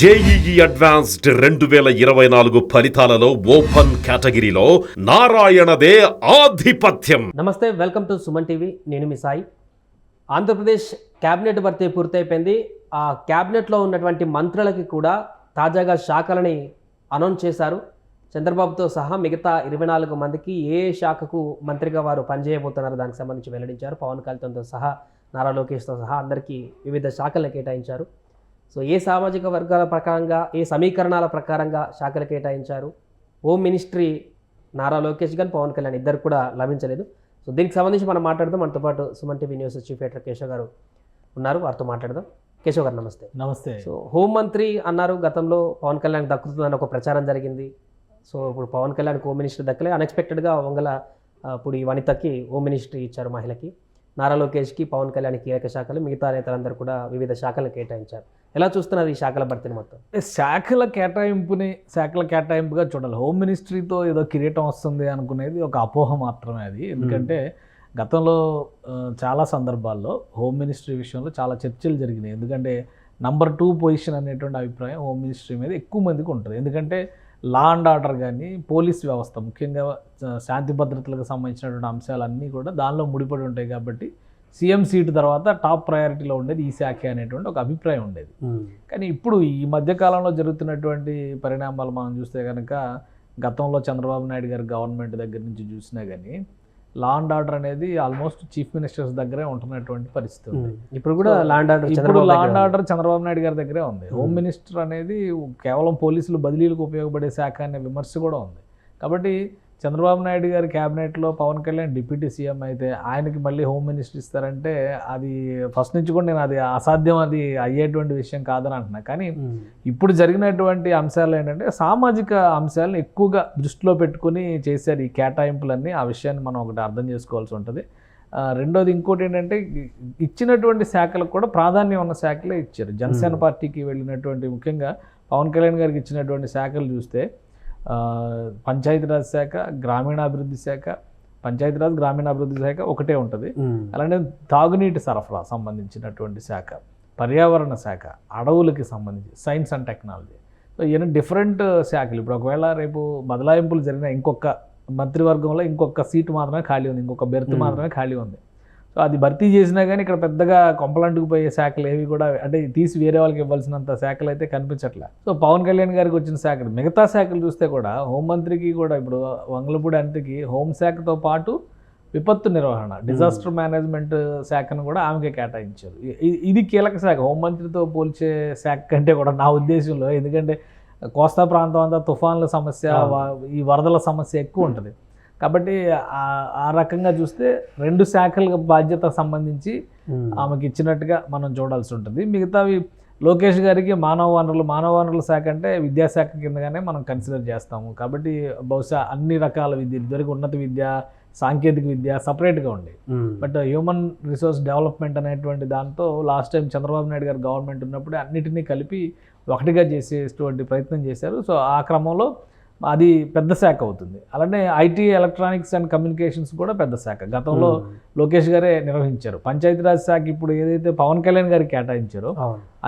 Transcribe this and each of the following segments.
JEE advanced రెండు వేల ఇరవై నాలుగు ఫలితాలలో ఓపెన్ కేటగిరీలో నారాయణదే ఆధిపత్యం. నమస్తే వెల్కమ్ టు సుమన్ టీవీ. నేను మీ సాయి. ఆంధ్రప్రదేశ్ క్యాబినెట్ భర్తీ పూర్తయిపోయింది. ఆ క్యాబినెట్లో ఉన్నటువంటి మంత్రులకి కూడా తాజాగా శాఖలని అనౌన్స్ చేశారు. చంద్రబాబుతో సహా మిగతా ఇరవై నాలుగు మందికి ఏ శాఖకు మంత్రిగా వారు పనిచేయబోతున్నారు దానికి సంబంధించి వెల్లడించారు. పవన్ కళ్యాణ్తో సహా నారా లోకేష్తో సహా అందరికీ వివిధ శాఖలను కేటాయించారు. సో ఏ సామాజిక వర్గాల ప్రకారంగా ఏ సమీకరణాల ప్రకారంగా శాఖలు కేటాయించారు? హోమ్ మినిస్ట్రీ నారా లోకేష్ గారు పవన్ కళ్యాణ్ ఇద్దరు కూడా లభించలేదు. సో దీనికి సంబంధించి మనం మాట్లాడదాం. మనతో పాటు Suman TV news chief editor Keshav గారు ఉన్నారు. వారితో మాట్లాడదాం. కేశవ్ గారు నమస్తే. నమస్తే. సో హోం మంత్రి అన్నారు గతంలో పవన్ కళ్యాణ్ దక్కుతుందని ఒక ప్రచారం జరిగింది. సో ఇప్పుడు పవన్ కళ్యాణ్ హోమ్ మినిస్టర్ దక్కలే. అన్ఎక్స్పెక్టెడ్గా వంగల ఇప్పుడు ఈ వనితకి హోమ్ మినిస్ట్రీ ఇచ్చారు మహిళకి. నారా లోకేష్కి పవన్ కళ్యాణ్ కీలక శాఖలు మిగతా నేతలందరూ కూడా వివిధ శాఖలను కేటాయించారు. ఎలా చూస్తున్నారు ఈ శాఖల భర్తీని మొత్తం? శాఖల కేటాయింపుని శాఖల కేటాయింపుగా చూడాలి. హోమ్ మినిస్ట్రీతో ఏదో కిరీటం వస్తుంది అనుకునేది ఒక అపోహ మాత్రమే అది. ఎందుకంటే గతంలో చాలా సందర్భాల్లో హోమ్ మినిస్ట్రీ విషయంలో చాలా చర్చలు జరిగినాయి. ఎందుకంటే నంబర్ టూ పొజిషన్ అనేటువంటి అభిప్రాయం హోమ్ మినిస్ట్రీ మీద ఎక్కువ మందికి ఉంటుంది. ఎందుకంటే లా అండ్ ఆర్డర్ కానీ పోలీస్ వ్యవస్థ ముఖ్యంగా శాంతి భద్రతలకు సంబంధించినటువంటి అంశాలన్నీ కూడా దానిలో ముడిపడి ఉంటాయి కాబట్టి సీఎం సీటు తర్వాత టాప్ ప్రయారిటీలో ఉండేది ఈ శాఖ అనేటువంటి ఒక అభిప్రాయం ఉండేది. కానీ ఇప్పుడు ఈ మధ్యకాలంలో జరుగుతున్నటువంటి పరిణామాలు మనం చూస్తే కనుక గతంలో చంద్రబాబు నాయుడు గారి గవర్నమెంట్ దగ్గర నుంచి చూసినా కానీ లా అండ్ ఆర్డర్ అనేది ఆల్మోస్ట్ చీఫ్ మినిస్టర్స్ దగ్గరే ఉంటున్నటువంటి పరిస్థితి ఉంది. ఇప్పుడు కూడా ల్యాండ్ ఆర్డర్ ఇప్పుడు law and order Chandrababu Naidu గారి దగ్గరే ఉంది. హోమ్ మినిస్టర్ అనేది కేవలం పోలీసులు బదిలీలకు ఉపయోగపడే శాఖ అనే విమర్శ కూడా ఉంది. కాబట్టి చంద్రబాబు నాయుడు గారి క్యాబినెట్లో పవన్ కళ్యాణ్ డిప్యూటీ సీఎం అయితే ఆయనకి మళ్ళీ హోమ్ మినిస్టర్ ఇస్తారంటే అది ఫస్ట్ నుంచి కూడా నేను అది అసాధ్యం అది అయ్యేటువంటి విషయం కాదని అంటున్నా. కానీ ఇప్పుడు జరిగినటువంటి అంశాలు ఏంటంటే సామాజిక అంశాలను ఎక్కువగా దృష్టిలో పెట్టుకుని చేశారు ఈ కేటాయింపులన్నీ. ఆ విషయాన్ని మనం ఒకటి అర్థం చేసుకోవాల్సి ఉంటుంది. రెండోది ఇంకోటి ఏంటంటే ఇచ్చినటువంటి శాఖలకు కూడా ప్రాధాన్యం ఉన్న శాఖలే ఇచ్చారు. జనసేన పార్టీకి వెళ్ళినటువంటి ముఖ్యంగా పవన్ కళ్యాణ్ గారికి ఇచ్చినటువంటి శాఖలు చూస్తే పంచాయతీరాజ్ శాఖ గ్రామీణాభివృద్ధి శాఖ పంచాయతీరాజ్ గ్రామీణాభివృద్ధి శాఖ ఒకటే ఉంటుంది. అలానే తాగునీటి సరఫరా సంబంధించినటువంటి శాఖ పర్యావరణ శాఖ అడవులకి సంబంధించి సైన్స్ అండ్ టెక్నాలజీ. సో ఈయన డిఫరెంట్ శాఖలు. ఇప్పుడు ఒకవేళ రేపు బదలాయింపులు జరిగిన ఇంకొక మంత్రివర్గంలో ఇంకొక సీటు మాత్రమే ఖాళీ ఉంది ఇంకొక బెర్త్. మాత్రమే ఖాళీ ఉంది. సో అది భర్తీ చేసినా కానీ ఇక్కడ పెద్దగా కొంపలంటుకు పోయే శాఖలు ఏవి కూడా అంటే తీసి వేరే వాళ్ళకి ఇవ్వాల్సినంత శాఖలు అయితే కనిపించట్లే. సో పవన్ కళ్యాణ్ గారికి వచ్చిన శాఖలు మిగతా శాఖలు చూస్తే కూడా హోంమంత్రికి కూడా ఇప్పుడు వంగలపూడి అంతకి హోంశాఖతో పాటు విపత్తు నిర్వహణ డిజాస్టర్ మేనేజ్మెంట్ శాఖను కూడా ఆమెకే కేటాయించారు. ఇది కీలక శాఖ హోంమంత్రితో పోల్చే శాఖ కంటే కూడా నా ఉద్దేశంలో ఎందుకంటే కోస్తా ప్రాంతం అంతా తుఫాన్ల సమస్య ఈ వరదల సమస్య ఎక్కువ ఉంటుంది. కాబట్టి ఆ- రకంగా చూస్తే రెండు శాఖల బాధ్యత సంబంధించి ఆమెకి ఇచ్చినట్టుగా మనం చూడాల్సి ఉంటుంది. మిగతావి లోకేష్ గారికి మానవ వనరులు మానవ వనరుల శాఖ అంటే విద్యాశాఖ కిందగానే మనం కన్సిడర్ చేస్తాము. కాబట్టి బహుశా అన్ని రకాల విద్య ఇదివరకు ఉన్నత విద్య సాంకేతిక విద్య సపరేట్గా ఉండే. బట్ హ్యూమన్ రిసోర్స్ డెవలప్మెంట్ అనేటువంటి దాంతో లాస్ట్ టైం చంద్రబాబు నాయుడు గారు గవర్నమెంట్ ఉన్నప్పుడు అన్నిటినీ కలిపి ఒకటిగా చేసేటువంటి ప్రయత్నం చేశారు. సో ఆ క్రమంలో అది పెద్ద శాఖ అవుతుంది. అలానే ఐటీ ఎలక్ట్రానిక్స్ అండ్ కమ్యూనికేషన్స్ కూడా పెద్ద శాఖ. గతంలో లోకేష్ గారే నిర్వహించారు. పంచాయతీరాజ్ శాఖ ఇప్పుడు ఏదైతే పవన్ కళ్యాణ్ గారికి కేటాయించారో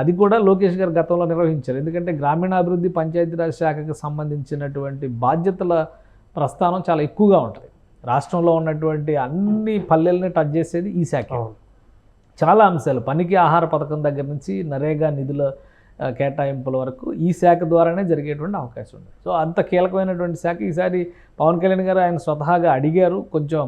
అది కూడా లోకేష్ గారు గతంలో నిర్వహించారు. ఎందుకంటే గ్రామీణాభివృద్ధి పంచాయతీరాజ్ శాఖకు సంబంధించినటువంటి బాధ్యతల ప్రస్థానం చాలా ఎక్కువగా ఉంటుంది. రాష్ట్రంలో ఉన్నటువంటి అన్ని పల్లెల్ని టచ్ చేసేది ఈ శాఖ. చాలా అంశాలు. పనికి ఆహార పథకం దగ్గర నుంచి నరేగా నిధుల కేటాయింపుల వరకు ఈ శాఖ ద్వారానే జరిగేటువంటి అవకాశం ఉంది. సో అంత కీలకమైనటువంటి శాఖ ఈసారి పవన్ కళ్యాణ్ గారు ఆయన స్వతహాగా అడిగారు కొంచెం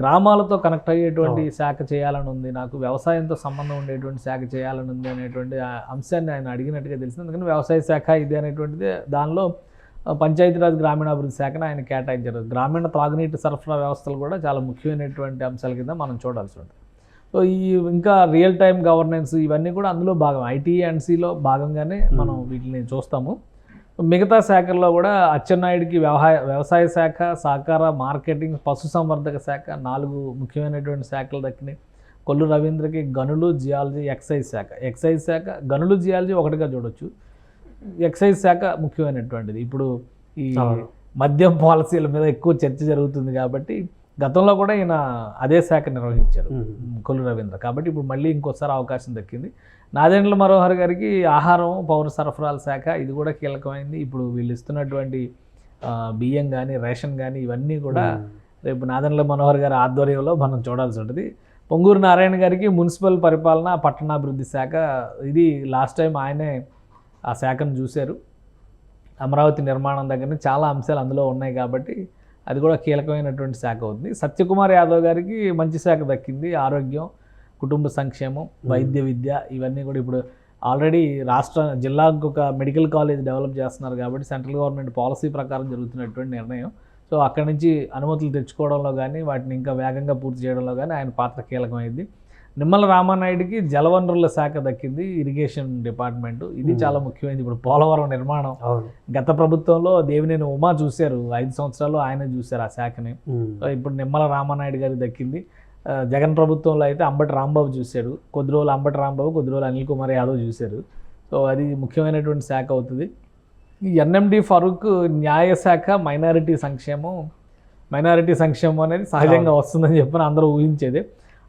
గ్రామాలతో కనెక్ట్ అయ్యేటువంటి శాఖ చేయాలని ఉంది నాకు వ్యవసాయంతో సంబంధం ఉండేటువంటి శాఖ చేయాలని ఉంది అనేటువంటి అంశాన్ని ఆయన అడిగినట్టుగా తెలిసింది. అందుకని వ్యవసాయ శాఖ ఇది అనేటువంటిది దానిలో పంచాయతీరాజ్ గ్రామీణాభివృద్ధి శాఖను ఆయన కేటాయించారు. గ్రామీణ త్రాగునీటి సరఫరా వ్యవస్థలు కూడా చాలా ముఖ్యమైనటువంటి అంశాల కింద మనం చూడాల్సి ఉంటుంది. సో ఈ ఇంకా రియల్ టైం గవర్నెన్స్ ఇవన్నీ కూడా అందులో భాగం. ఐటీ అండ్ సిలో భాగంగానే మనం వీటిని చూస్తాము. మిగతా శాఖల్లో కూడా అచ్చెన్నాయుడికి వ్యవసాయ వ్యవసాయ శాఖ సహకార మార్కెటింగ్ పశుసంవర్ధక శాఖ నాలుగు ముఖ్యమైనటువంటి శాఖలు దక్కినాయి. కొల్లు రవీంద్రకి గనులు జియాలజీ ఎక్సైజ్ శాఖ. ఎక్సైజ్ శాఖ గనులు జియాలజీ ఒకటిగా చూడొచ్చు. ఎక్సైజ్ శాఖ ముఖ్యమైనటువంటిది. ఇప్పుడు ఈ. మద్యం పాలసీల మీద ఎక్కువ చర్చ జరుగుతుంది కాబట్టి గతంలో కూడా ఈయన అదే శాఖ నిర్వహించారు. కొల్లు రవీంద్ర. కాబట్టి ఇప్పుడు మళ్ళీ ఇంకోసారి అవకాశం దక్కింది. నాదెండ్ల మనోహర్ గారికి ఆహారం పౌర సరఫరాల శాఖ ఇది కూడా కీలకమైంది. ఇప్పుడు వీళ్ళు ఇస్తున్నటువంటి బియ్యం కానీ రేషన్ కానీ ఇవన్నీ కూడా రేపు నాదెండ్ల మనోహర్ గారి ఆధ్వర్యంలో మనం చూడాల్సి ఉంటుంది. పొంగూరు నారాయణ గారికి మున్సిపల్ పరిపాలన పట్టణాభివృద్ధి శాఖ ఇది లాస్ట్ టైం ఆయనే ఆ శాఖను చూశారు. అమరావతి నిర్మాణం దగ్గర చాలా అంశాలు అందులో ఉన్నాయి కాబట్టి అది కూడా కీలకమైనటువంటి శాఖ అవుతుంది. సత్యకుమార్ యాదవ్ గారికి మంచి శాఖ దక్కింది. ఆరోగ్యం కుటుంబ సంక్షేమం వైద్య విద్య ఇవన్నీ కూడా ఇప్పుడు ఆల్రెడీ రాష్ట్ర జిల్లాకు ఒక మెడికల్ కాలేజ్ డెవలప్ చేస్తున్నారు కాబట్టి సెంట్రల్ గవర్నమెంట్ పాలసీ ప్రకారం జరుగుతున్నటువంటి నిర్ణయం. సో అక్కడి నుంచి అనుమతులు తెచ్చుకోవడంలో కానీ వాటిని ఇంకా వేగంగా పూర్తి చేయడంలో కానీ ఆయన పాత్ర కీలకమైంది. నిమ్మల రామానాయుడికి జలవనరుల శాఖ దక్కింది ఇరిగేషన్ డిపార్ట్మెంట్ ఇది చాలా ముఖ్యమైనది. ఇప్పుడు పోలవరం నిర్మాణం. గత ప్రభుత్వంలో దేవినేని ఉమా చూశారు. ఐదు సంవత్సరాలు ఆయన చూశారు ఆ శాఖని. ఇప్పుడు నిమ్మల రామానాయుడు గారికి దక్కింది. జగన్ ప్రభుత్వంలో అయితే అంబటి రాంబాబు చూశారు. కొద్ది రోజులు అంబటి రాంబాబు కొద్ది రోజులు అనిల్ కుమార్ యాదవ్ చూశారు. సో అది ముఖ్యమైనటువంటి శాఖ అవుతుంది. ఈ ఎన్ఎండి ఫరూక్ న్యాయశాఖ మైనారిటీ సంక్షేమం. మైనారిటీ సంక్షేమం అనేది సహజంగా వస్తుందని చెప్పని అందరూ ఊహించేది.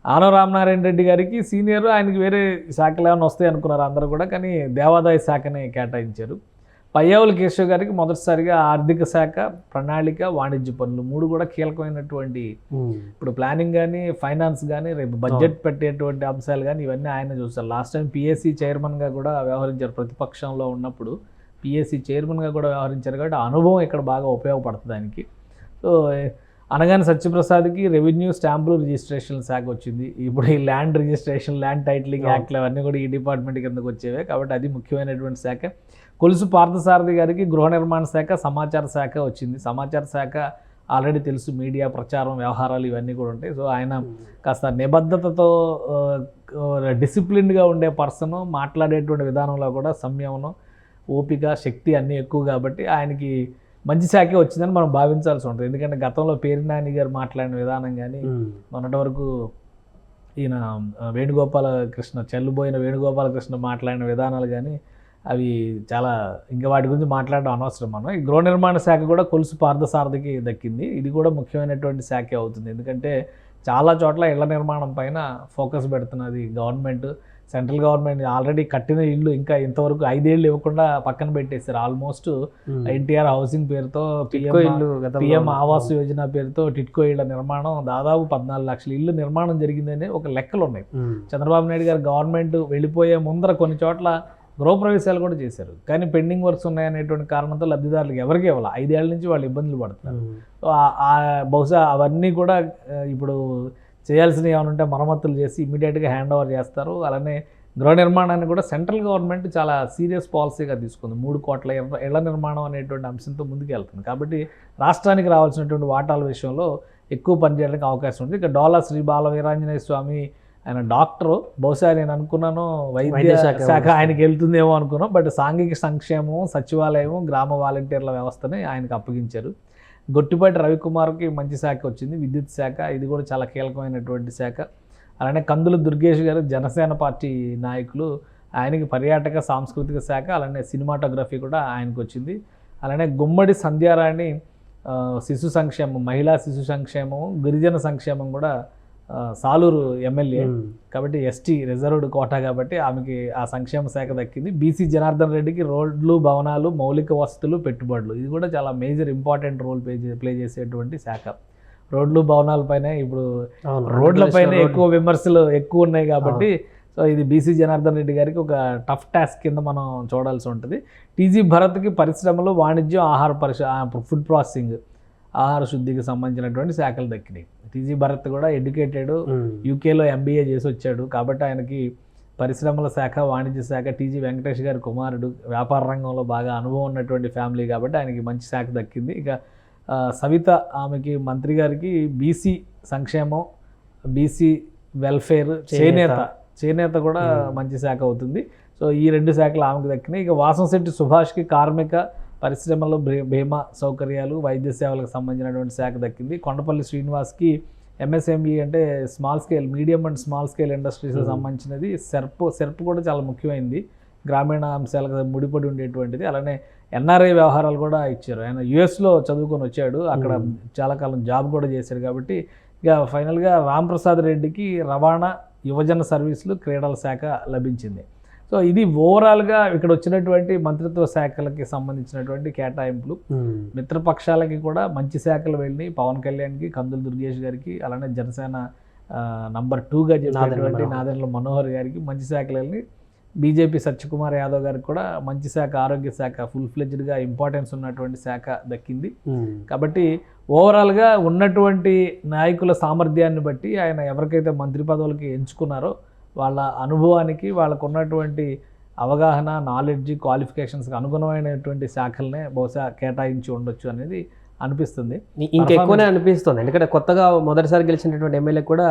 ఆనవ రామనారాయణ రెడ్డి గారికి సీనియర్ ఆయనకి వేరే శాఖలు ఏమైనా వస్తాయి అనుకున్నారు అందరూ కూడా కానీ దేవాదాయ శాఖని కేటాయించారు. పయ్యావుల కేశవ్ గారికి మొదటిసారిగా ఆర్థిక శాఖ ప్రణాళిక వాణిజ్య పనులు మూడు కూడా కీలకమైనటువంటి. ఇప్పుడు ప్లానింగ్ కానీ ఫైనాన్స్ కానీ రేపు బడ్జెట్ పెట్టేటువంటి అంశాలు కానీ ఇవన్నీ ఆయన చూస్తారు. లాస్ట్ టైం పిఎస్సి చైర్మన్గా కూడా వ్యవహరించారు ప్రతిపక్షంలో ఉన్నప్పుడు. పిఎస్సి చైర్మన్గా కూడా వ్యవహరించారు కాబట్టి అనుభవం ఇక్కడ బాగా ఉపయోగపడుతుంది ఆయనకి. సో అనగానే సత్యప్రసాద్కి రెవెన్యూ స్టాంపులు రిజిస్ట్రేషన్ శాఖ వచ్చింది. ఇప్పుడు ఈ ల్యాండ్ రిజిస్ట్రేషన్ ల్యాండ్ టైటిలింగ్ యాక్ట్లు అవన్నీ కూడా ఈ డిపార్ట్మెంట్ కిందకు వచ్చేవే. కాబట్టి అది ముఖ్యమైనటువంటి శాఖ. కొలుసు పార్థసారథి గారికి గృహ నిర్మాణ శాఖ సమాచార శాఖ వచ్చింది. సమాచార శాఖ ఆల్రెడీ తెలుసు మీడియా ప్రచారం వ్యవహారాలు ఇవన్నీ కూడా ఉంటాయి. సో ఆయన కాస్త నిబద్ధతతో డిసిప్లిన్డ్గా ఉండే పర్సన్ మాట్లాడేటువంటి విధానంలో కూడా సంయమనం ఓపిక శక్తి అన్నీ ఎక్కువ కాబట్టి ఆయనకి మంచి శాఖే వచ్చిందని మనం భావించాల్సి ఉంటుంది. ఎందుకంటే గతంలో పేరు నాని గారు మాట్లాడిన విధానం కానీ. మొన్నటి వరకు ఈయన వేణుగోపాల కృష్ణ చెల్లుబోయిన వేణుగోపాల కృష్ణ మాట్లాడిన విధానాలు కానీ అవి చాలా ఇంకా వాటి గురించి మాట్లాడడం అనవసరం మనం. ఈ గృహ నిర్మాణ శాఖ కూడా కొలుసు పార్థసారథికి దక్కింది. ఇది కూడా ముఖ్యమైనటువంటి శాఖే అవుతుంది. ఎందుకంటే చాలా చోట్ల ఇళ్ళ నిర్మాణం పైన ఫోకస్ పెడుతున్నది గవర్నమెంట్. సెంట్రల్ గవర్నమెంట్ ఆల్రెడీ కట్టిన ఇల్లు ఇంకా ఇంతవరకు ఐదేళ్ళు ఇవ్వకుండా పక్కన పెట్టేశారు. Almost um. ఎన్టీఆర్ హౌసింగ్ పేరుతో పిఎం ఆవాస్ యోజన పేరుతో టిట్కో ఇళ్ళ నిర్మాణం దాదాపు పద్నాలుగు లక్షల ఇల్లు నిర్మాణం జరిగిందని ఒక లెక్కలు ఉన్నాయి. ఉమ్. చంద్రబాబు నాయుడు గారు గవర్నమెంట్ వెళ్ళిపోయే ముందర కొన్ని చోట్ల గృహప్రవేశాలు కూడా చేశారు. కానీ పెండింగ్ వర్క్స్ ఉన్నాయనేటువంటి కారణంతో లబ్ధిదారులకు ఎవరికి ఇవ్వాలి. ఐదేళ్ళ నుంచి వాళ్ళు ఇబ్బందులు పడుతున్నారు. బహుశా అవన్నీ కూడా ఇప్పుడు చేయాల్సినవి ఏమైనా ఉంటే మరమ్మతులు చేసి ఇమీడియట్గా హ్యాండ్ ఓవర్ చేస్తారు. అలానే గృహ నిర్మాణాన్ని కూడా సెంట్రల్ గవర్నమెంట్ చాలా సీరియస్ పాలసీగా తీసుకుంది. మూడు కోట్ల ఇళ్ళ నిర్మాణం అనేటువంటి అంశంతో ముందుకు వెళ్తుంది కాబట్టి రాష్ట్రానికి రావాల్సినటువంటి వాటాల విషయంలో ఎక్కువ పనిచేయడానికి అవకాశం ఉంది. ఇక డోలా శ్రీ బాల వీరాంజనేయ స్వామి ఆయన డాక్టరు. బహుశా నేను అనుకున్నాను వైద్య శాఖ. ఆయనకి వెళ్తుందేమో అనుకున్నాం. బట్ సాంఘిక సంక్షేమం సచివాలయం గ్రామ వాలంటీర్ల వ్యవస్థని ఆయనకు అప్పగించారు. గొట్టిపాటి రవికుమార్కి మంచి శాఖ వచ్చింది. విద్యుత్ శాఖ ఇది కూడా చాలా కీలకమైనటువంటి శాఖ. అలానే కందుల దుర్గేష్ గారు జనసేన పార్టీ నాయకులు ఆయనకి పర్యాటక సాంస్కృతిక శాఖ అలానే సినిమాటోగ్రఫీ కూడా ఆయనకు వచ్చింది. అలానే గుమ్మడి సంధ్యారాణి శిశు సంక్షేమం మహిళా శిశు సంక్షేమం గిరిజన సంక్షేమం కూడా సాలూరు ఎమ్మెల్యే. కాబట్టి ఎస్టీ రిజర్వ్డ్ కోటా కాబట్టి ఆమెకి ఆ సంక్షేమ శాఖ దక్కింది. బీసీ జనార్దన్ రెడ్డికి రోడ్లు భవనాలు మౌలిక వసతులు పెట్టుబడులు. ఇది కూడా చాలా major important role play play చేసేటువంటి శాఖ. రోడ్లు భవనాలపైనే ఇప్పుడు. రోడ్లపైన రోడ్లు- ఎక్కువ విమర్శలు ఎక్కువ ఉన్నాయి కాబట్టి సో ఇది బీసీ జనార్దన్ రెడ్డి గారికి ఒక టఫ్ టాస్క్ కింద మనం చూడాల్సి ఉంటుంది. టీజీ భరత్కి పరిశ్రమలు వాణిజ్యం ఆహార పరిశ ఫుడ్ ప్రాసెసింగ్ ఆహార శుద్ధికి సంబంధించినటువంటి శాఖలు దక్కినాయి. టీజీ భరత్ కూడా ఎడ్యుకేటెడ్. యూకేలో ఎంబీఏ చేసి వచ్చాడు. కాబట్టి ఆయనకి పరిశ్రమల శాఖ వాణిజ్య శాఖ టీజీ వెంకటేష్ గారి కుమారుడు వ్యాపార రంగంలో బాగా అనుభవం ఉన్నటువంటి ఫ్యామిలీ కాబట్టి ఆయనకి మంచి శాఖ దక్కింది. ఇక సవిత ఆమెకి మంత్రి గారికి బీసీ సంక్షేమం బీసీ వెల్ఫేర్ చేనేత. చేనేత కూడా మంచి శాఖ అవుతుంది. సో ఈ రెండు శాఖలు ఆమెకు దక్కినాయి. ఇక వాసంశెట్టి సుభాష్కి కార్మిక పరిశ్రమలో బీమా సౌకర్యాలు వైద్య సేవలకు సంబంధించినటువంటి శాఖ దక్కింది. కొండపల్లి శ్రీనివాస్కి ఎంఎస్ఎంఈ అంటే small scale medium and small scale ఇండస్ట్రీస్కి సంబంధించినది. సెర్ప్ సెర్ప్ కూడా చాలా ముఖ్యమైనది గ్రామీణ అంశాలకు ముడిపడి ఉండేటువంటిది. అలానే ఎన్ఆర్ఐ వ్యవహారాలు కూడా ఇచ్చారు. ఆయన యుఎస్లో చదువుకొని వచ్చాడు. అక్కడ చాలా కాలం జాబ్ కూడా చేశాడు కాబట్టి ఇక ఫైనల్గా రాంప్రసాద్ రెడ్డికి రవాణా యువజన సర్వీసులు క్రీడల శాఖ లభించింది. సో ఇది ఓవరాల్గా ఇక్కడ వచ్చినటువంటి మంత్రిత్వ శాఖలకి సంబంధించినటువంటి కేటాయింపులు. మిత్రపక్షాలకి కూడా మంచి శాఖలు వెళ్ళి పవన్ కళ్యాణ్కి కందుల దుర్గేష్ గారికి అలానే జనసేన నంబర్ టూగా చెప్పినటువంటి. నాదెండ్ల మనోహర్ గారికి మంచి శాఖలు వెళ్ళి బీజేపీ సత్యకుమార్ యాదవ్ గారికి కూడా మంచి శాఖ ఆరోగ్య శాఖ ఫుల్ ఫ్లెజ్డ్గా ఇంపార్టెన్స్ ఉన్నటువంటి శాఖ దక్కింది. కాబట్టి ఓవరాల్గా ఉన్నటువంటి నాయకుల సామర్థ్యాన్ని బట్టి ఆయన ఎవరికైతే మంత్రి పదవులకి ఎంచుకున్నారో వాళ్ళ అనుభవానికి వాళ్ళకు ఉన్నటువంటి అవగాహన నాలెడ్జ్ క్వాలిఫికేషన్స్కి అనుగుణమైనటువంటి శాఖలనే బహుశా కేటాయించి ఉండొచ్చు అనేది అనిపిస్తుంది. ఇంకెక్కువనే అనిపిస్తుంది. ఎందుకంటే కొత్తగా మొదటిసారి గెలిచినటువంటి ఎమ్మెల్యే కూడా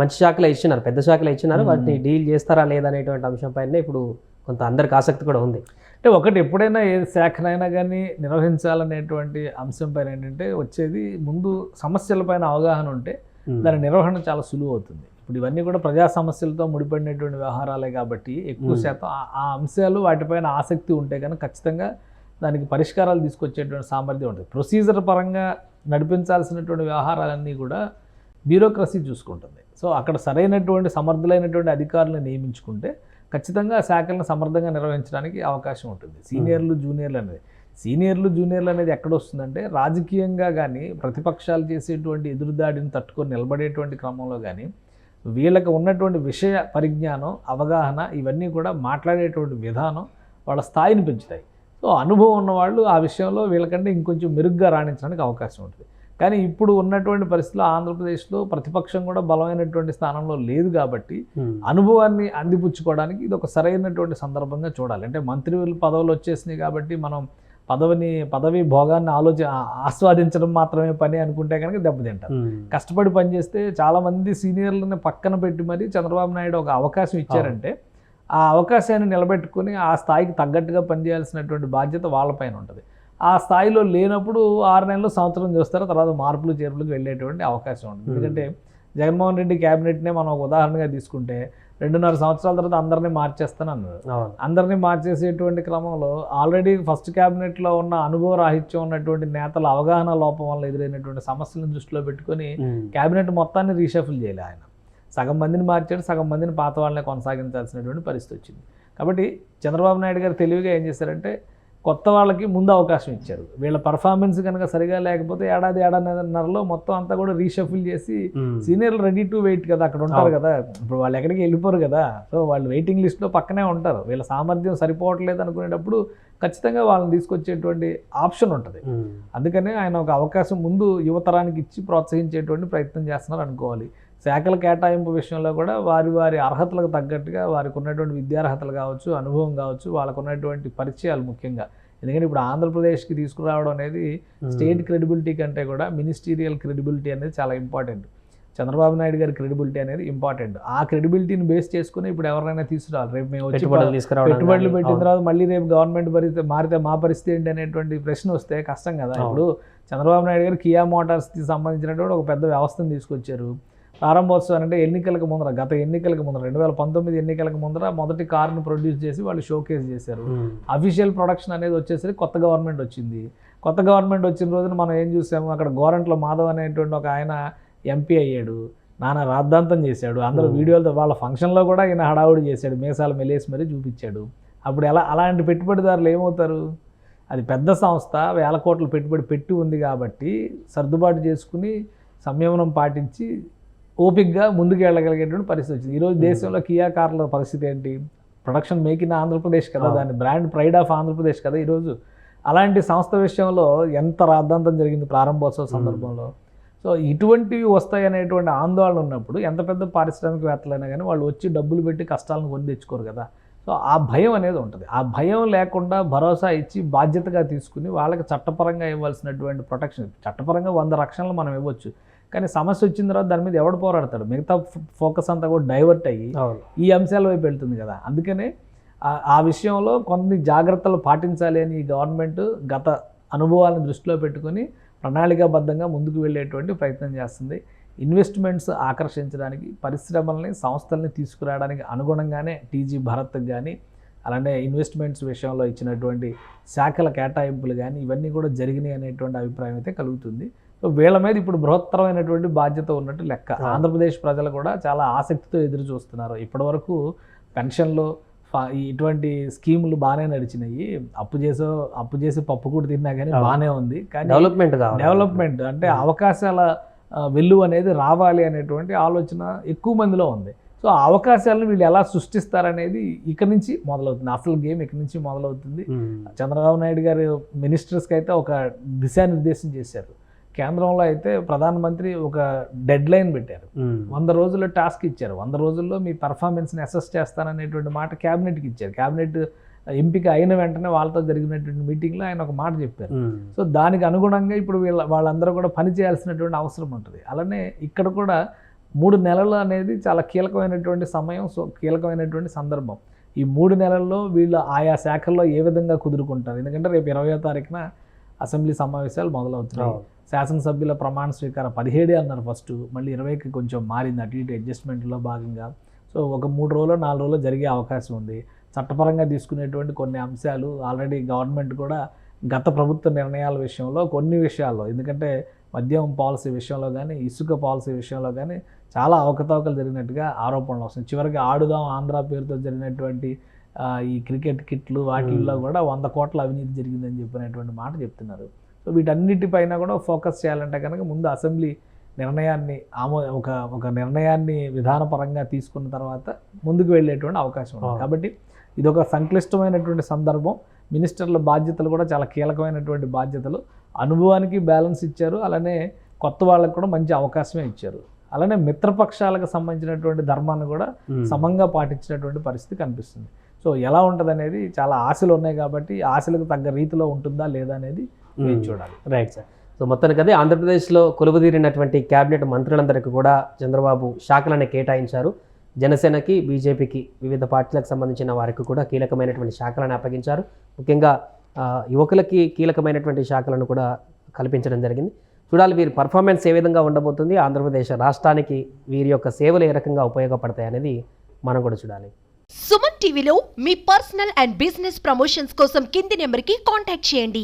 మంచి శాఖలే ఇచ్చినారు పెద్ద శాఖలే ఇచ్చినారు. వాటిని డీల్ చేస్తారా లేదా అనేటువంటి అంశం పైన ఇప్పుడు కొంత అందరికి ఆసక్తి కూడా ఉంది. అంటే ఒకటి ఎప్పుడైనా ఏ శాఖనైనా కానీ నిర్వహించాలనేటువంటి అంశం పైన ఏంటంటే వచ్చేది ముందు సమస్యలపైన అవగాహన ఉంటే. దాని నిర్వహణ చాలా సులువు అవుతుంది. ఇప్పుడు ఇవన్నీ కూడా ప్రజా సమస్యలతో ముడిపడినటువంటి వ్యవహారాలే కాబట్టి ఎక్కువ. శాతం ఆ- అంశాలు వాటిపైన ఆసక్తి ఉంటే కనుక ఖచ్చితంగా దానికి పరిష్కారాలు తీసుకొచ్చేటువంటి సామర్థ్యం ఉంటుంది. ప్రొసీజర్ పరంగా నడిపించాల్సినటువంటి వ్యవహారాలన్నీ కూడా బ్యూరోక్రసీ చూసుకుంటుంది. సో అక్కడ సరైనటువంటి సమర్థులైనటువంటి అధికారులను నియమించుకుంటే ఖచ్చితంగా ఆ శాఖలను సమర్థంగా నిర్వహించడానికి అవకాశం ఉంటుంది. సీనియర్లు జూనియర్లు అనేది. సీనియర్లు జూనియర్లు అనేది ఎక్కడ వస్తుందంటే రాజకీయంగా కానీ ప్రతిపక్షాలు చేసేటువంటి ఎదురుదాడిని తట్టుకొని నిలబడేటువంటి క్రమంలో కానీ వీళ్ళకి ఉన్నటువంటి విషయ పరిజ్ఞానం అవగాహన ఇవన్నీ కూడా మాట్లాడేటువంటి విధానం వాళ్ళ స్థాయిని పెంచుతాయి. సో అనుభవం ఉన్నవాళ్ళు ఆ విషయంలో వీళ్ళకంటే ఇంకొంచెం మెరుగ్గా రాణించడానికి అవకాశం ఉంటుంది. కానీ ఇప్పుడు ఉన్నటువంటి పరిస్థితుల్లో ఆంధ్రప్రదేశ్లో ప్రతిపక్షం కూడా బలమైనటువంటి స్థానంలో లేదు కాబట్టి. అనుభవాన్ని అందిపుచ్చుకోవడానికి ఇది ఒక సరైనటువంటి సందర్భంగా చూడాలి. అంటే మంత్రి పదవులు వచ్చేసినాయి కాబట్టి మనం పదవిని పదవి భోగాన్ని ఆలోచన ఆ- ఆస్వాదించడం మాత్రమే పని అనుకుంటే కనుక దెబ్బతింటారు. కష్టపడి పనిచేస్తే చాలామంది సీనియర్లను పక్కన పెట్టి మరి చంద్రబాబు నాయుడు ఒక అవకాశం ఇచ్చారంటే ఆ అవకాశాన్ని నిలబెట్టుకుని ఆ స్థాయికి తగ్గట్టుగా పనిచేయాల్సినటువంటి బాధ్యత వాళ్ళపైన ఉంటుంది. ఆ స్థాయిలో లేనప్పుడు ఆరు నెలలు సంవత్సరం చూస్తారు తర్వాత మార్పులు చేర్పులకు వెళ్ళేటువంటి అవకాశం ఉంటుంది. ఎందుకంటే జగన్మోహన్ రెడ్డి క్యాబినెట్నే మనం ఒక ఉదాహరణగా తీసుకుంటే రెండున్నర సంవత్సరాల తర్వాత అందరినీ మార్చేస్తాను అన్నారు అవును. అందరినీ మార్చేసేటువంటి క్రమంలో ఆల్రెడీ ఫస్ట్ క్యాబినెట్లో ఉన్న అనుభవ రాహిత్యం ఉన్నటువంటి నేతల అవగాహన లోపం వల్ల ఎదురైనటువంటి సమస్యలను దృష్టిలో పెట్టుకొని. క్యాబినెట్ మొత్తాన్ని రీషఫుల్ చేయలే ఆయన. సగం మందిని మార్చాడు సగం మందిని పాత వాళ్ళనే కొనసాగించాల్సినటువంటి పరిస్థితి వచ్చింది. కాబట్టి చంద్రబాబు నాయుడు గారు తెలివిగా ఏం చేశారంటే కొత్త వాళ్ళకి ముందు అవకాశం ఇచ్చారు వీళ్ళ పర్ఫార్మెన్స్ కనుక సరిగా లేకపోతే ఏడాది ఏడాదిన్నరలో మొత్తం అంతా కూడా రీషఫుల్ చేసి. సీనియర్లు రెడీ టు వెయిట్ కదా అక్కడ ఉంటారు. కదా ఇప్పుడు వాళ్ళు ఎక్కడికి వెళ్ళిపోరు కదా సో వాళ్ళు వెయిటింగ్ లిస్ట్లో పక్కనే ఉంటారు వీళ్ళ సామర్థ్యం సరిపోవట్లేదు అనుకునేటప్పుడు ఖచ్చితంగా వాళ్ళని తీసుకొచ్చేటువంటి ఆప్షన్ ఉంటుంది. అందుకనే ఆయన ఒక అవకాశం ముందు యువతరానికి ఇచ్చి ప్రోత్సహించేటువంటి ప్రయత్నం చేస్తున్నారు అనుకోవాలి శాఖల కేటాయింపు విషయంలో కూడా వారి వారి అర్హతలకు తగ్గట్టుగా వారికి ఉన్నటువంటి విద్యార్హతలు కావచ్చు అనుభవం కావచ్చు వాళ్ళకు ఉన్నటువంటి పరిచయాలు ముఖ్యంగా. ఎందుకంటే ఇప్పుడు ఆంధ్రప్రదేశ్కి తీసుకురావడం అనేది స్టేట్ క్రెడిబిలిటీ కంటే కూడా మినిస్టీరియల్ క్రెడిబిలిటీ అనేది చాలా ఇంపార్టెంట్. చంద్రబాబు నాయుడు గారి క్రెడిబిలిటీ అనేది ఇంపార్టెంట్. ఆ క్రెడిబిలిటీని బేస్ చేసుకుని ఇప్పుడు ఎవరైనా తీసుకురావాలి. రేపు మేము వచ్చి పెట్టుబడులు పెట్టిన. తర్వాత మళ్ళీ రేపు గవర్నమెంట్ పరిస్థితి మారితే మా పరిస్థితి ఏంటి అనేటువంటి ప్రశ్న వస్తే కష్టం కదా. ఇప్పుడు చంద్రబాబు నాయుడు గారు కియా మోటార్స్కి సంబంధించినటువంటి ఒక పెద్ద వ్యవస్థను తీసుకొచ్చారు. ప్రారంభోత్సవం అంటే ఎన్నికలకు ముందర గత ఎన్నికలకు ముందర రెండు వేల పంతొమ్మిది ఎన్నికలకు ముందర మొదటి కార్ను ప్రొడ్యూస్ చేసి వాళ్ళు షోకేస్ చేశారు. అఫీషియల్ ప్రొడక్షన్ అనేది వచ్చేసరికి కొత్త గవర్నమెంట్ వచ్చింది. కొత్త గవర్నమెంట్ వచ్చిన రోజున మనం ఏం చూసాము? అక్కడ గోరంట్ల మాధవ్ అనేటువంటి ఒక ఆయన ఎంపీ అయ్యాడు. నాన్న రాద్ధాంతం చేశాడు. అందరూ Hmm. వీడియోలతో వాళ్ళ ఫంక్షన్లో కూడా ఈయన హడావుడి చేశాడు. మీసాలు మెలేసి మరీ చూపించాడు. అప్పుడు ఎలా అలాంటి పెట్టుబడిదారులు ఏమవుతారు? అది పెద్ద సంస్థ వేల కోట్ల పెట్టుబడి పెట్టి ఉంది కాబట్టి సర్దుబాటు చేసుకుని సంయమనం పాటించి ఓపిక్గా ముందుకు వెళ్ళగలిగేటువంటి పరిస్థితి వచ్చింది. ఈరోజు దేశంలో కియా కార్ల పరిస్థితి ఏంటి? ప్రొడక్షన్ మేక్ ఇన్ ఆంధ్రప్రదేశ్ కదా అవును. దాని బ్రాండ్ ప్రైడ్ ఆఫ్ ఆంధ్రప్రదేశ్ కదా ఈరోజు. అలాంటి సంస్థ విషయంలో ఎంత రాద్ధాంతం జరిగింది ప్రారంభోత్సవ సందర్భంలో? సో ఇటువంటివి వస్తాయి అనేటువంటి ఆందోళన ఉన్నప్పుడు ఎంత పెద్ద పారిశ్రామికవేత్తలైనా కానీ వాళ్ళు వచ్చి డబ్బులు పెట్టి కష్టాలను కొని తెచ్చుకోరు కదా. సో ఆ భయం అనేది ఉంటుంది. ఆ భయం లేకుండా భరోసా ఇచ్చి బాధ్యతగా తీసుకుని వాళ్ళకి చట్టపరంగా ఇవ్వాల్సినటువంటి ప్రొటెక్షన్ చట్టపరంగా వంద రక్షణలు మనం ఇవ్వచ్చు. కానీ సమస్య వచ్చిన తర్వాత దాని మీద ఎవడు పోరాడతాడు? మిగతా ఫోకస్ అంతా కూడా డైవర్ట్ అయ్యి ఈ అంశాల వైపు వెళ్తుంది కదా. అందుకనే ఆ- ఆ విషయంలో కొన్ని జాగ్రత్తలు పాటించాలి అని ఈ గవర్నమెంట్ గత అనుభవాలను దృష్టిలో పెట్టుకొని ప్రణాళికాబద్ధంగా ముందుకు వెళ్ళేటువంటి ప్రయత్నం చేస్తుంది. ఇన్వెస్ట్మెంట్స్ ఆకర్షించడానికి పరిశ్రమల్ని సంస్థల్ని తీసుకురావడానికి అనుగుణంగానే టీజీ భరత్కి కానీ అలానే ఇన్వెస్ట్మెంట్స్ విషయంలో ఇచ్చినటువంటి శాఖల కేటాయింపులు కానీ ఇవన్నీ కూడా జరిగినాయి అనేటువంటి అభిప్రాయం అయితే కలుగుతుంది. సో వీళ్ళ మీద ఇప్పుడు బృహత్తరమైనటువంటి బాధ్యత ఉన్నట్టు లెక్క. ఆంధ్రప్రదేశ్ ప్రజలు కూడా చాలా ఆసక్తితో ఎదురు చూస్తున్నారు. ఇప్పటివరకు పెన్షన్లు ఇటువంటి స్కీములు బాగానే నడిచినాయి. అప్పు చేసో అప్పు చేసి పప్పు కూడా తిన్నా కానీ. బాగానే ఉంది. కానీ డెవలప్మెంట్ డెవలప్మెంట్ అంటే. అవకాశాల వెలువ అనేది రావాలి అనేటువంటి ఆలోచన ఎక్కువ మందిలో ఉంది. సో ఆ అవకాశాలను వీళ్ళు ఎలా సృష్టిస్తారనేది ఇక నుంచి మొదలవుతుంది. అసలు గేమ్ ఇక నుంచి మొదలవుతుంది. చంద్రబాబు నాయుడు గారు మినిస్టర్స్కి అయితే ఒక దిశానిర్దేశం చేశారు. కేంద్రంలో అయితే ప్రధానమంత్రి ఒక డెడ్ లైన్ పెట్టారు. వంద రోజుల్లో టాస్క్ ఇచ్చారు. వంద రోజుల్లో మీ పర్ఫార్మెన్స్ని అసెస్ చేస్తాననేటువంటి మాట క్యాబినెట్కి ఇచ్చారు. క్యాబినెట్ ఎంపిక అయిన వెంటనే వాళ్ళతో జరిగినటువంటి మీటింగ్లో ఆయన ఒక మాట చెప్పారు. సో దానికి అనుగుణంగా ఇప్పుడు వీళ్ళ వాళ్ళందరూ కూడా పని చేయాల్సినటువంటి అవసరం ఉంటుంది. అలానే ఇక్కడ కూడా మూడు నెలలు అనేది చాలా కీలకమైనటువంటి సమయం సో కీలకమైనటువంటి సందర్భం. ఈ మూడు నెలల్లో వీళ్ళు ఆయా శాఖల్లో ఏ విధంగా కుదురుకుంటారు? ఎందుకంటే రేపు ఇరవయో తారీఖున అసెంబ్లీ సమావేశాలు మొదలవుతున్నాయి. శాసనసభ్యుల ప్రమాణ స్వీకారం పదిహేడే అన్నారు ఫస్ట్. మళ్ళీ ఇరవైకి కొంచెం మారింది. అటు ఇటు అడ్జస్ట్మెంట్లో భాగంగా. సో ఒక మూడు రోజులు నాలుగు రోజులు జరిగే అవకాశం ఉంది. చట్టపరంగా తీసుకునేటువంటి కొన్ని అంశాలు ఆల్రెడీ గవర్నమెంట్ కూడా గత ప్రభుత్వ నిర్ణయాల విషయంలో కొన్ని విషయాల్లో ఎందుకంటే మద్యం పాలసీ విషయంలో కానీ ఇసుక పాలసీ విషయంలో కానీ చాలా అవకతవకలు జరిగినట్టుగా ఆరోపణలు వస్తున్నాయి. చివరికి ఆడుదాం ఆంధ్ర పేరుతో జరిగినటువంటి ఈ క్రికెట్ కిట్లు వాటిల్లో కూడా వంద కోట్ల అవినీతి జరిగిందని చెప్పినటువంటి మాట చెప్తున్నారు. సో వీటన్నిటిపైన కూడా ఫోకస్ చేయాలంటే కనుక ముందు అసెంబ్లీ నిర్ణయాన్ని ఆమో ఒక ఒక నిర్ణయాన్ని విధానపరంగా తీసుకున్న తర్వాత ముందుకు వెళ్ళేటువంటి అవకాశం ఉంది. కాబట్టి ఇది ఒక సంక్లిష్టమైనటువంటి సందర్భం. మినిస్టర్ల బాధ్యతలు కూడా చాలా కీలకమైనటువంటి బాధ్యతలు. అనుభవానికి బ్యాలెన్స్ ఇచ్చారు. అలానే కొత్త వాళ్ళకు కూడా మంచి అవకాశమే ఇచ్చారు. అలానే మిత్రపక్షాలకు సంబంధించినటువంటి ధర్మాన్ని కూడా. సమంగా పాటించినటువంటి పరిస్థితి కనిపిస్తుంది. సో ఎలా ఉంటుంది అనేది చాలా ఆశలు ఉన్నాయి కాబట్టి ఆశలకు తగ్గ రీతిలో ఉంటుందా లేదా అనేది ఉమ్. చూడాలి. రైట్ సార్ సో మొత్తానికి అదే ఆంధ్రప్రదేశ్లో కొలువుదీరినటువంటి క్యాబినెట్ మంత్రులందరికీ కూడా చంద్రబాబు శాఖలను కేటాయించారు. జనసేనకి బీజేపీకి వివిధ పార్టీలకు సంబంధించిన వారికి కూడా కీలకమైనటువంటి శాఖలను అప్పగించారు. ముఖ్యంగా యువకులకి కీలకమైనటువంటి శాఖలను కూడా కల్పించడం జరిగింది. చూడాలి వీరి పర్ఫార్మెన్స్ ఏ విధంగా ఉండబోతుంది ఆంధ్రప్రదేశ్ రాష్ట్రానికి వీరి యొక్క సేవలు ఏ రకంగా ఉపయోగపడతాయి అనేది మనం కూడా చూడాలి. సుమన్ టీవీలో మీ పర్సనల్ అండ్ బిజినెస్ ప్రమోషన్స్ కోసం కింది నెంబర్కి కాంటాక్ట్ చేయండి.